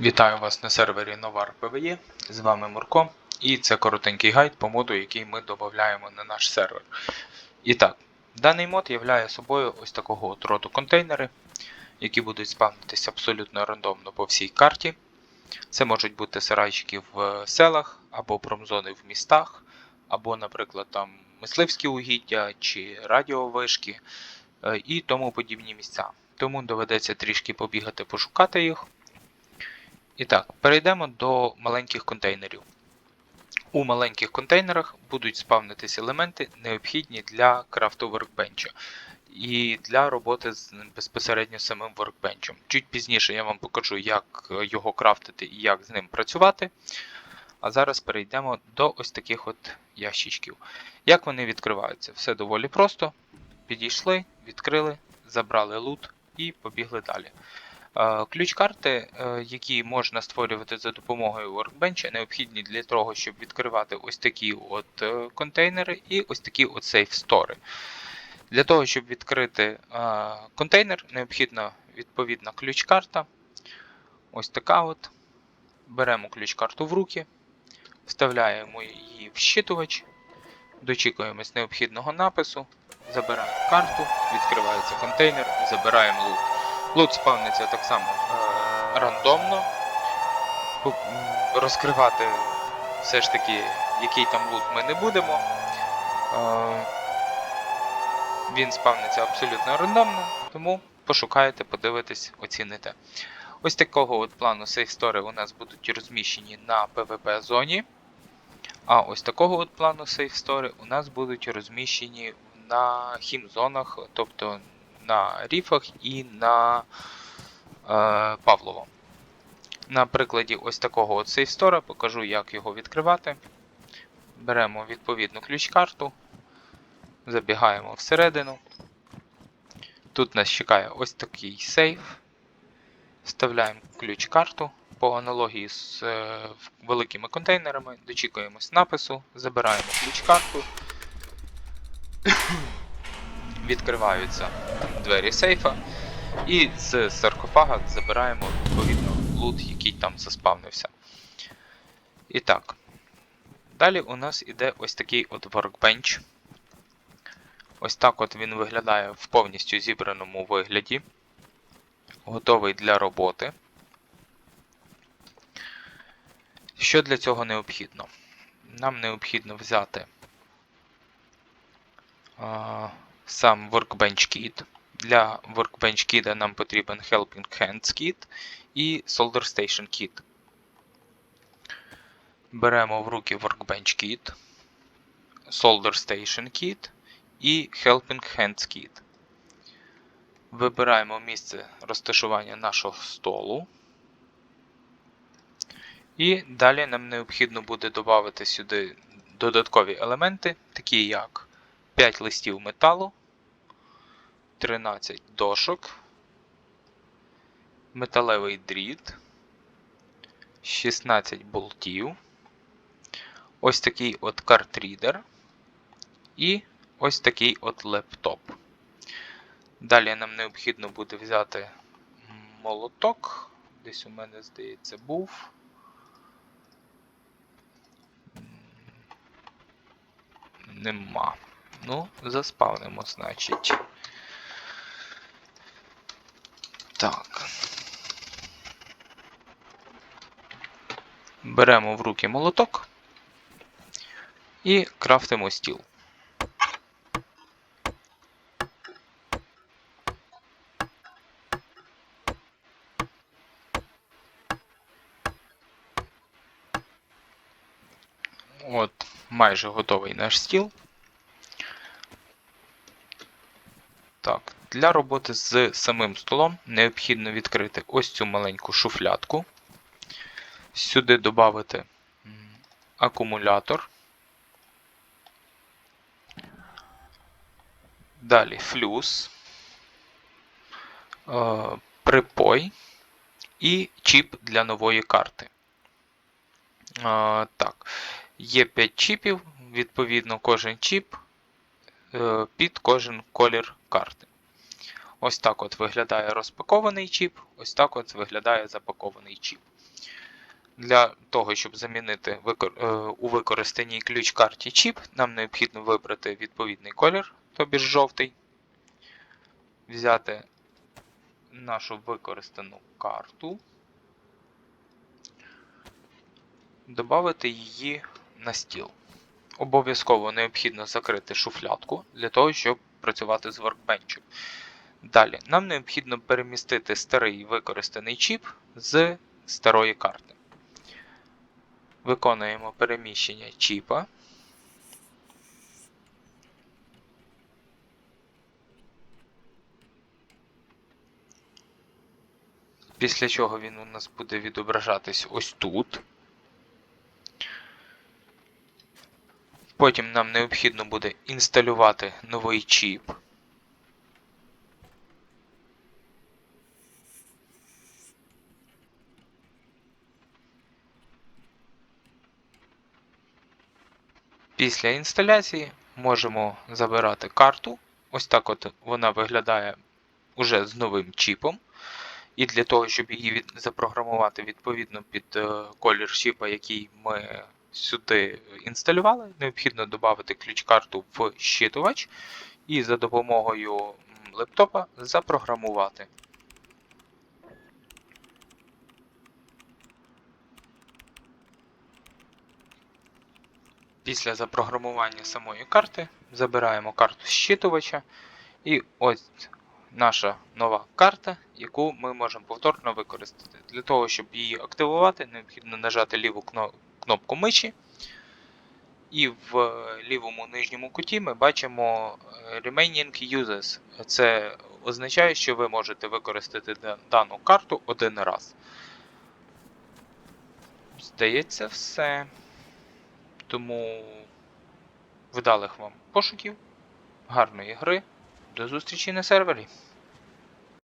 Вітаю вас на сервері Novar PVE. З вами Мурко. І це коротенький гайд по моду, який ми додаємо на наш сервер. І так, даний мод являє собою ось такого от роду контейнери, які будуть спавнитися абсолютно рандомно по всій карті. Це можуть бути сарайчики в селах, або промзони в містах, або, наприклад, там мисливські угіддя чи радіовишки е, і тому подібні місця. Тому доведеться трішки побігати, пошукати їх. І так, перейдемо до маленьких контейнерів. У маленьких контейнерах будуть спавнитись елементи, необхідні для крафту воркбенча і для роботи з безпосередньо самим воркбенчем. Чуть пізніше я вам покажу, як його крафтити і як з ним працювати. А зараз перейдемо до ось таких от ящичків. Як вони відкриваються? Все доволі просто. Підійшли, відкрили, забрали лут і побігли далі. Е, Ключ-карти, е, які можна створювати за допомогою Workbench, необхідні для того, щоб відкривати ось такі от е, контейнери і ось такі от safe store. Для того, щоб відкрити контейнер, необхідна відповідна ключ-карта. Ось така от. Беремо ключ-карту в руки, вставляємо її в щитувач, дочікуємось необхідного напису, забираємо карту, відкривається контейнер, забираємо лут. Лут спавниться так само е, рандомно. Розкривати все ж таки, який там лут ми не будемо. Е, Він спавниться абсолютно рандомно, тому пошукаєте, подивитесь, оціните. Ось такого от плану Safe Store у нас будуть розміщені на PvP зоні. А ось такого от плану Safe Store у нас будуть розміщені на хімзонах, тобто на ріфах і на е, Павлово. На прикладі ось такого от Store покажу, як його відкривати. Беремо відповідну ключ-карту, забігаємо всередину. Тут нас чекає ось такий сейф. Вставляємо ключ-карту по аналогії з е, великими контейнерами, дочікуємось напису, забираємо ключ-карту. Відкриваються двері сейфа. І з саркофага забираємо відповідно лут, який там заспавнився. І так. Далі у нас іде ось такий от workbench. Ось так от він виглядає в повністю зібраному вигляді. Готовий для роботи. Що для цього необхідно? Нам необхідно взяти сам Workbench Kit. Для Workbench Kit нам потрібен Helping Hands Kit і Solder Station Kit. Беремо в руки Workbench Kit, Solder Station Kit і Helping Hands Kit. Вибираємо місце розташування нашого столу. І далі нам необхідно буде додати сюди додаткові елементи, такі як 5 листів металу, 13 дошок, металевий дріт, 16 болтів, ось такий от картрідер і ось такий от лептоп. Далі нам необхідно буде взяти молоток. Десь у мене, здається, був. Нема. Ну, заспавнимо, значить. Так. Беремо в руки молоток і крафтимо стіл. От, майже готовий наш стіл. Так, для роботи з самим столом необхідно відкрити ось цю маленьку шуфлятку. Сюди додати акумулятор. Далі флюс, е, припой і чіп для нової карти. Е, Так, є 5 чіпів, відповідно, кожен чіп е, під кожен колір карти. Ось так от виглядає розпакований чіп, ось так от виглядає запакований чіп. Для того, щоб замінити е, у використаній ключ карті чіп, нам необхідно вибрати відповідний колір, тобі ж жовтий, взяти нашу використану карту, додати її на стіл. Обов'язково необхідно закрити шуфлядку для того, щоб працювати з воркбенчем. Далі, нам необхідно перемістити старий використаний чіп з старої карти. Виконуємо переміщення чіпа. Після чого він у нас буде відображатись ось тут. Потім нам необхідно буде інсталювати новий чіп. Після інсталяції можемо забирати карту. Ось так от вона виглядає уже з новим чіпом. І для того, щоб її запрограмувати відповідно під е, колір чіпа, який ми сюди інсталювали, необхідно додати ключ-карту в щитувач і за допомогою лептопа запрограмувати. Після запрограмування самої карти забираємо карту зчитувача. І ось наша нова карта, яку ми можемо повторно використати. Для того, щоб її активувати, необхідно нажати ліву кнопку миші. І в лівому нижньому куті ми бачимо е, Remaining Uses. Це означає, що ви можете використати дану карту один раз. Здається, все. Тому вдалих вам пошуків, гарної гри. До зустрічі на сервері.